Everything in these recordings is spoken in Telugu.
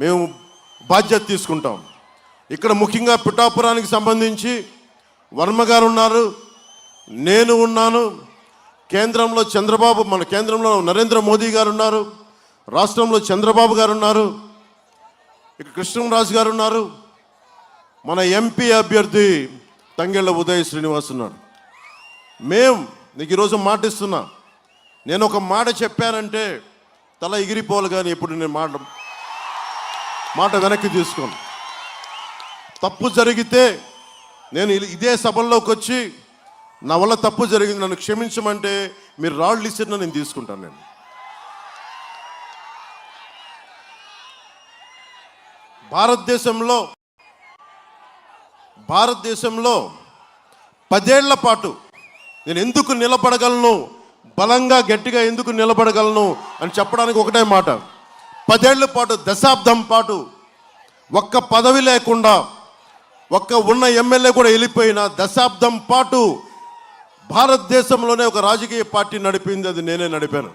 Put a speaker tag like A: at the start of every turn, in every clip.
A: మేము బాధ్యత తీసుకుంటాం. ఇక్కడ ముఖ్యంగా పిఠాపురానికి సంబంధించి వర్మ గారు ఉన్నారు నేను ఉన్నాను కేంద్రంలో చంద్రబాబు మన కేంద్రంలో నరేంద్ర మోదీ గారు ఉన్నారు రాష్ట్రంలో చంద్రబాబు గారు ఉన్నారు ఇక్కడ కృష్ణరాజు గారు ఉన్నారు మన ఎంపీ అభ్యర్థి తంగెళ్ళ ఉదయ్ శ్రీనివాస్ ఉన్నాడు మేం నీకు ఈరోజు మాటిస్తున్నా. నేను ఒక మాట చెప్పానంటే తల ఎగిరిపోవాలి కానీ ఇప్పుడు నేను మాట మాట వెనక్కి తీసుకోను. తప్పు జరిగితే నేను ఇ- ఇదే సభల్లోకి వచ్చి నా వల్ల తప్పు జరిగింది నన్ను క్షమించమంటే మీరు రాళ్ళు ఇచ్చిన నేను తీసుకుంటాను నేను. భారతదేశంలో భారతదేశంలో పదేళ్ళ పాటు నేను ఎందుకు నిలబడగలను బలంగా గట్టిగా ఎందుకు నిలబడగలను అని చెప్పడానికి ఒకటే మాట. పదేళ్ళ పాటు దశాబ్దం పాటు ఒక్క పదవి లేకుండా ఒక్క ఉన్న ఎమ్మెల్యే కూడా వెళ్ళిపోయిన దశాబ్దం పాటు భారతదేశంలోనే ఒక రాజకీయ పార్టీ నడిపింది అది నేనే నడిపాను.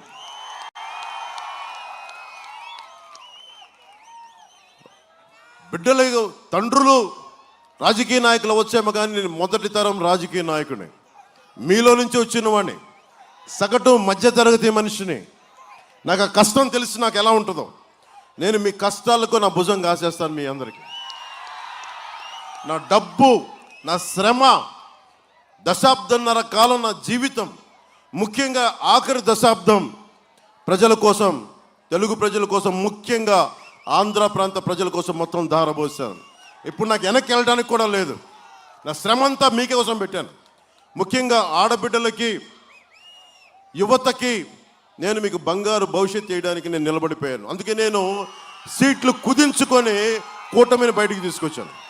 A: బిడ్డలు తండ్రులు రాజకీయ నాయకులు వచ్చేమో కానీ నేను మొదటి తరం రాజకీయ నాయకుడిని. మీలో నుంచి వచ్చిన వాడిని. సగటు మధ్యతరగతి మనిషిని. నాకు ఆ కష్టం తెలిసి నాకు ఎలా ఉంటుందో. నేను మీ కష్టాలకు నా భుజం కాసేస్తాను మీ అందరికీ. నా డబ్బు నా శ్రమ దశాబ్దంన్నర కాలం నా జీవితం ముఖ్యంగా ఆఖరి దశాబ్దం ప్రజల కోసం తెలుగు ప్రజల కోసం ముఖ్యంగా ఆంధ్ర ప్రాంత ప్రజల కోసం మొత్తం ధారపోసాను ఇప్పుడు నాకు వెనక్కి వెళ్ళడానికి కూడా లేదు. నా శ్రమ అంతా మీకే కోసం పెట్టాను. ముఖ్యంగా ఆడబిడ్డలకి యువతకి నేను మీకు బంగారు భవిష్యత్తు చేయడానికి నేను నిలబడిపోయాను. అందుకే నేను సీట్లు కుదించుకొని కూటమిని బయటికి తీసుకొచ్చాను.